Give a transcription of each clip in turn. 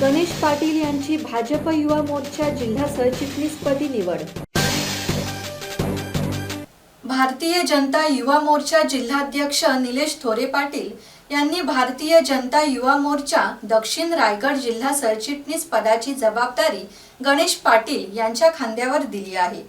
गणेश पाटील यांची भाजप युवा मोर्चा जिल्हा सरचिटणीसपदी निवड. भारतीय जनता युवा मोर्चा जिल्हाध्यक्ष निलेश थोरे पाटील यांनी भारतीय जनता युवा मोर्चा दक्षिण रायगड जिल्हा सरचिटणीस पदाची जबाबदारी गणेश पाटील यांच्या खांद्यावर दिली आहे.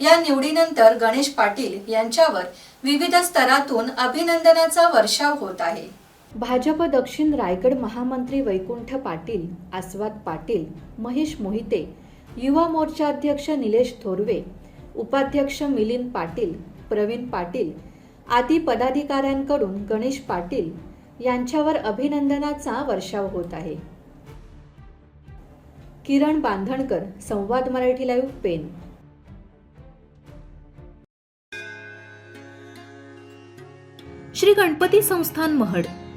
या निवडीनंतर गणेश पाटील यांच्यावर विविध स्तरातून अभिनंदनाचा वर्षाव होत आहे. भाजप दक्षिण रायगड महामंत्री वैकुंठ पाटील आस्वाद पाटील महेश मोहिते युवा मोर्चा अध्यक्ष निलेश थोरवे उपाध्यक्ष मिलिंद पाटील प्रवीण पाटील आदी पदाधिकाऱ्यांकडून गणेश पाटील यांच्यावर अभिनंदनाचा वर्षाव होत आहे. किरण बांधणकर संवाद मराठी लाईव्ह पेन श्री गणपती संस्थान महड.